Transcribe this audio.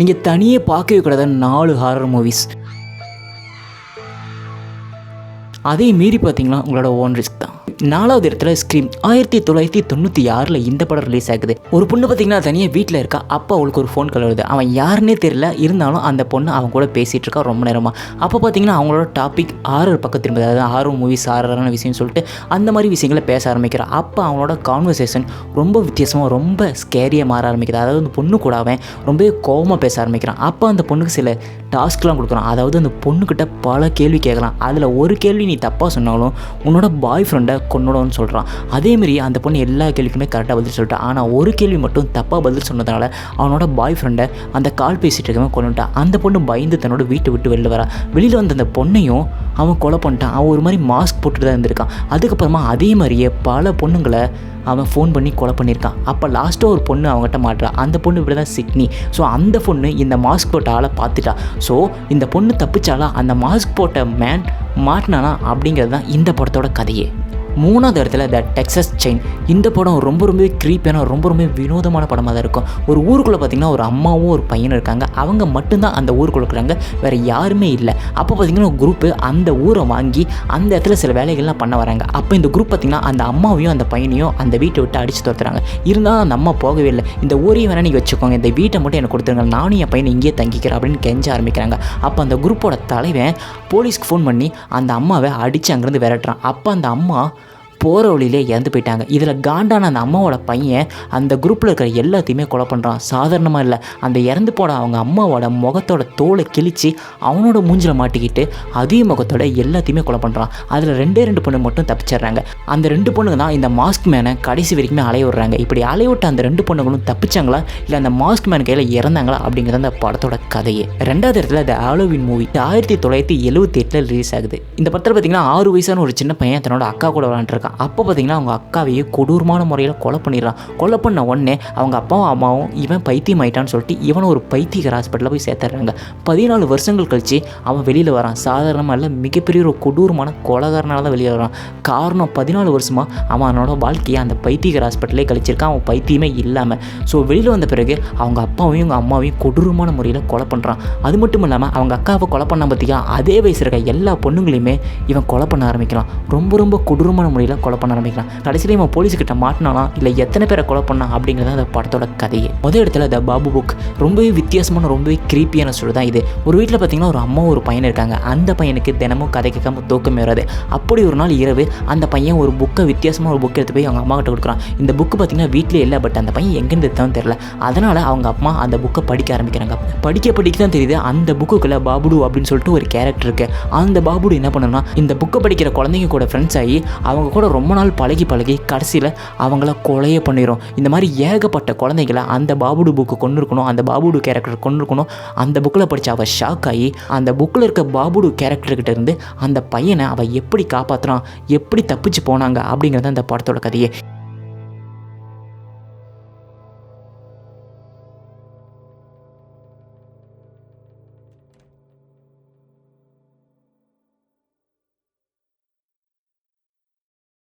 நீங்கள் தனியே பார்க்கவே கூடாது நாலு ஹாரர் மூவிஸ் அதையும் மீறி பார்த்தீங்கன்னா உங்களோட ஓன் ரிஸ்க் தான். நாலாவது இடத்துல ஸ்க்ரீம் ஆயிரத்தி தொள்ளாயிரத்தி தொண்ணூற்றி ஆறில் இந்த படம் ரிலீஸ் ஆகுது. ஒரு பொண்ணு பார்த்தீங்கன்னா தனியாக வீட்டில் இருக்கா? அப்போ அவளுக்கு ஒரு ஃபோன் கால் வருது. அவன் யாருன்னே தெரியல. இருந்தாலும் அந்த பொண்ணு அவன் கூட பேசிகிட்டு இருக்கா ரொம்ப நேரமாக அப்போ பார்த்தீங்கன்னா அவங்களோட டாபிக் ஆறர் பக்கம் திரும்ப அதாவது ஆறு மூவிஸ் ஆறான விஷயம் சொல்லிட்டு அந்த மாதிரி விஷயங்களை பேச ஆரம்பிக்கிறான் அப்போ அவங்களோட கான்வர்சேஷன் ரொம்ப வித்தியாசமாக ரொம்ப ஸ்கேரியாக மாற ஆரம்பிக்குது. அதாவது அந்த பொண்ணு கூட அவன் ரொம்பவே கோவமாக பேச ஆரம்பிக்கிறான். அப்போ அந்த பொண்ணுக்கு சில டாஸ்க்லாம் கொடுக்குறான். அதாவது அந்த பொண்ணுக்கிட்ட பல கேள்வி கேட்கலாம். அதில் ஒரு கேள்வி நீ தப்பாக சொன்னாலும் உன்னோட பாய் ஃப்ரெண்டை கொண்டுடணும்னு சொல்கிறான் அதேமாரி அந்த பொண்ணு எல்லா கேள்விக்குமே கரெக்டாக பதில் சொல்லிட்டான் ஆனால் ஒரு கேள்வி மட்டும் தப்பாக பதில் சொன்னதுனால அவனோட பாய் ஃப்ரெண்டை அந்த கால் பேசிகிட்டு இருக்கவன் கொண்டுட்டான் அந்த பொண்ணு பயந்து தன்னோட வீட்டை விட்டு வெளில வரா. வெளியில் வந்த அந்த பொண்ணையும் அவன் கொலை பண்ணிட்டான். அவன் ஒரு மாதிரி மாஸ்க் போட்டு தான் இருந்திருக்கான். அதுக்கப்புறமா அதே மாதிரியே பல பொண்ணுங்களை அவன் ஃபோன் பண்ணி கொலை பண்ணியிருக்கான். அப்போ லாஸ்ட்டாக ஒரு பொண்ணு அவங்ககிட்ட மாட்டுறா. அந்த பொண்ணு இப்படி தான் சிட்னி. ஸோ அந்த பொண்ணு இந்த மாஸ்க் போட்ட ஆளை பார்த்துட்டா. ஸோ இந்த பொண்ணு தப்பிச்சாலா அந்த மாஸ்க் போட்ட மேன் மாட்டினானா அப்படிங்கிறது தான் இந்த படத்தோட கதையே. மூணாவது இடத்துல த டெக்ஸஸ் செயின் இந்த படம் ரொம்ப ரொம்ப க்ரீப்பியான ரொம்ப ரொம்ப வினோதமான படமாக தான் இருக்கும். ஒரு ஊருக்குள்ளே பார்த்தீங்கன்னா ஒரு அம்மாவும் ஒரு பையனும் இருக்காங்க. அவங்க மட்டும்தான் அந்த ஊருக்குள்ள இருக்கிறாங்க. வேறு யாருமே இல்லை. அப்போ பார்த்தீங்கன்னா ஒரு குரூப்பு அந்த ஊரை வாங்கி அந்த இடத்துல சில வேலைகள்லாம் பண்ண வராங்க. அப்போ இந்த குரூப் பார்த்தீங்கன்னா அந்த அம்மாவையும் அந்த பையனையும் அந்த வீட்டை விட்டு அடித்து துரத்துறாங்க. இருந்தாலும் அந்த அம்மா போகவே இல்லை. இந்த ஊரையும் வேணா நீங்கள் வச்சுக்கோங்க. இந்த வீட்டை மட்டும் எனக்கு கொடுத்துருங்க. நானும் என் பையனை இங்கேயே தங்கிக்கிறேன் அப்படின்னு கெஞ்ச ஆரம்பிக்கிறாங்க. அப்போ அந்த குரூப்போட தலைவன் போலீஸ்க்கு ஃபோன் பண்ணி அந்த அம்மாவை அடித்து அங்கேருந்து விரட்டுறான். அப்போ அந்த அம்மா போகிற வழியிலே இறந்து போயிட்டாங்க. இதில் காண்டான அந்த அம்மாவோட பையன் அந்த குரூப்பில் இருக்கிற எல்லாத்தையுமே கொலை பண்ணுறான் சாதாரணமாக இல்லை. அந்த இறந்து போன அவங்க அம்மாவோட முகத்தோட தோலை கிழித்து அவனோட மூஞ்சில் மாட்டிக்கிட்டு அதே முகத்தோட எல்லாத்தையுமே கொலை பண்ணுறான் அதில் ரெண்டே ரெண்டு பொண்ணு மட்டும் தப்பிச்சிடுறாங்க. அந்த ரெண்டு பொண்ணுங்க தான் இந்த மாஸ்க் மேனை கடைசி வரைக்குமே அலைய விடுறாங்க. இப்படி அலைய விட்ட அந்த ரெண்டு பொண்ணுங்களும் தப்பிச்சாங்களா? இல்லை அந்த மாஸ்க் மேன் கையில் இறந்தாங்களா? அப்படிங்கிறது அந்த படத்தோட கதையே. ரெண்டாவது இடத்துல இந்த ஆலோவின் மூவி ஆயிரத்தி தொள்ளாயிரத்தி எழுபத்தி எட்டில் ரிலீஸ் ஆகுது. இந்த படத்தில் பார்த்தீங்கன்னா ஆறு வயசான ஒரு சின்ன பையன் தன்னோட அக்கா கூட விளாண்டுருக்கான் அப்போ பார்த்தீங்கன்னா அவங்க அக்காவையே கொடூரமான முறையில் கொலை பண்ணிடுறான். கொலை பண்ண உடனே அவங்க அப்பாவும் அம்மாவும் இவன் பைத்தியம் ஆயிட்டான்னு சொல்லிட்டு இவனை ஒரு பைத்தியகர் ஹாஸ்பிட்டலில் போய் சேர்த்துறாங்க பதினாலு வருஷங்கள் கழித்து அவன் வெளியில் வரான். சாதாரணமாக இல்லை மிகப்பெரிய ஒரு கொடூரமான கொலகாரனால தான் வெளியே வரான். காரணம் பதினாலு வருஷமாக அவன் அவனோட வாழ்க்கையை அந்த பைத்தியகர் ஹாஸ்பிட்டலே கழிச்சிருக்கான். அவன் பைத்தியமே இல்லாமல் ஸோ வெளியில் வந்த பிறகு அவங்க அப்பாவையும் அவங்க அம்மாவையும் கொடூரமான முறையில் கொலை பண்ணுறான் அது மட்டும் இல்லாமல் அவங்க அக்காவை கொலை பண்ண பார்த்தியா அதே வயசு இருக்க எல்லா பொண்ணுங்களையுமே இவன் கொலை பண்ண ஆரம்பிக்கிறான். ரொம்ப ரொம்ப கொடூரமான முறையில் கொலை பண்ண ஆரம்பிக்கிறான் கடைசியில் இவன் போலீஸ்கிட்ட மாட்டினானா இல்லை எத்தனை பேரை கொலை பண்ணான் அப்படிங்கிறது அந்த படத்தோட கதையே. முதல் இடத்துல த பாபு புக் ரொம்பவே வித்தியாசமான ரொம்பவே க்ரீப்பியான சொல்லு தான் இது. ஒரு வீட்டில் பார்த்தீங்கன்னா ஒரு அம்மா ஒரு பையன் இருக்காங்க. அந்த பையனுக்கு தினமும் கதை கேட்காம தூக்கமே வராது. அப்படி ஒரு நாள் இரவு அந்த பையன் ஒரு புக்கை வித்தியாசமான ஒரு புக் எடுத்து போய் அவங்க அம்மா கிட்ட கொடுக்குறான். இந்த புக்கு பார்த்தீங்கன்னா வீட்டிலே இல்லை பட் அந்த பையன் எங்கேருந்து எடுத்தாலும் தெரியல. அதனால் அவங்க அம்மா அந்த புக்கை படிக்க ஆரம்பிக்கிறாங்க. படிக்க படிக்க தான் தெரியுது அந்த புக்குக்குள்ளே பாபுடு அப்படின்னு சொல்லிட்டு ஒரு கேரக்டர் இருக்கு. அந்த பாபுடு என்ன பண்ணணும்னா இந்த புக்கை படிக்கிற குழந்தைங்க கூட ஃப்ரெண்ட்ஸ் ஆகி அவங்க கூட ரொம்ப நாள் பழகி பழகி கடைசியில் அவங்கள கொலையே பண்ணிடும் இந்த மாதிரி ஏகப்பட்ட குழந்தைகளை அந்த பாபுடு புக்கு கொண்டு இருக்கணும் அந்த பாபுடு கேரக்டர் கொண்டு இருக்கணும் அந்த புக்கில் படித்த அவள் ஷாக் ஆகி அந்த புக்கில் இருக்க பாபுடு கேரக்டர்கிட்ட இருந்து அந்த பையனை அவள் எப்படி காப்பாற்றுறான் எப்படி தப்பிச்சு போனாங்க அப்படிங்கிறது அந்த படத்தோட கதையே.